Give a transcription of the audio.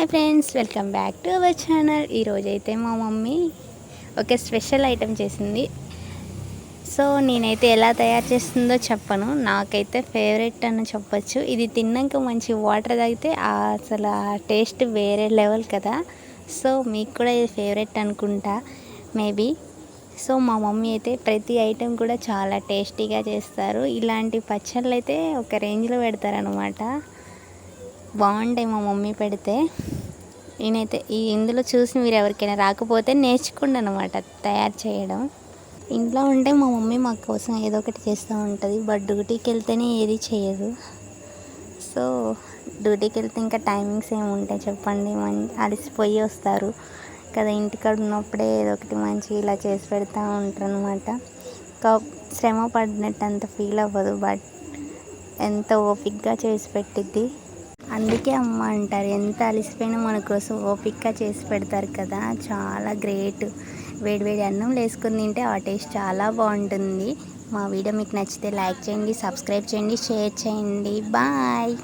Hi friends welcome back to our channel. ఈరోజైతే మా mummy ఒక స్పెషల్ ఐటెం చేసింది. సో నేనైతే ఎలా తయారు చేస్తుందో చెప్పను. నాకైతే ఫేవరెట్ అని చెప్పొచ్చు. ఇది తిన్నాక మంచి వాటర్ తాగితే అసలు ఆ టేస్ట్ వేరే లెవెల్ కదా. సో మీకు కూడా ఇది ఫేవరెట్ అనుకుంటా మేబీ. సో మా మమ్మీ అయితే ప్రతి ఐటెం కూడా చాలా టేస్టీగా చేస్తారు. ఇలాంటి పచ్చళ్ళు అయితే ఒక రేంజ్లో పెడతారనమాట బాగుంటాయి మా మమ్మీ పెడితే. నేనైతే ఈ ఇందులో చూసి మీరు ఎవరికైనా రాకపోతే నేర్చుకోండి అనమాట తయారు చేయడం. ఇంట్లో ఉంటే మా మమ్మీ మా కోసం ఏదో ఒకటి చేస్తూ ఉంటుంది. బట్ డ్యూటీకి వెళ్తేనే ఏది చేయదు. సో డ్యూటీకి వెళ్తే ఇంకా టైమింగ్స్ ఏమి ఉంటాయి చెప్పండి. మం అలసిపోయి వస్తారు. కదా ఇంటికాడ ఉన్నప్పుడే ఏదో ఒకటి మంచి ఇలా చేసి పెడతా ఉంటారు అనమాట శ్రమ పడినట్టు అంత ఫీల్ అవ్వదు. బట్ ఎంత ఓపిక్గా చేసి పెట్టిద్ది. అందుకే అమ్మ అంటారు ఎంత అలసిపోయినా మన కోసం ఓపిక్గా చేసి పెడతారు కదా చాలా గ్రేట్. వేడివేడి అన్నం వేసుకుని తింటే ఆ టేస్ట్ చాలా బాగుంటుంది. మా వీడియో మీకు నచ్చితే లైక్ చేయండి సబ్స్క్రైబ్ చేయండి షేర్ చేయండి. బాయ్.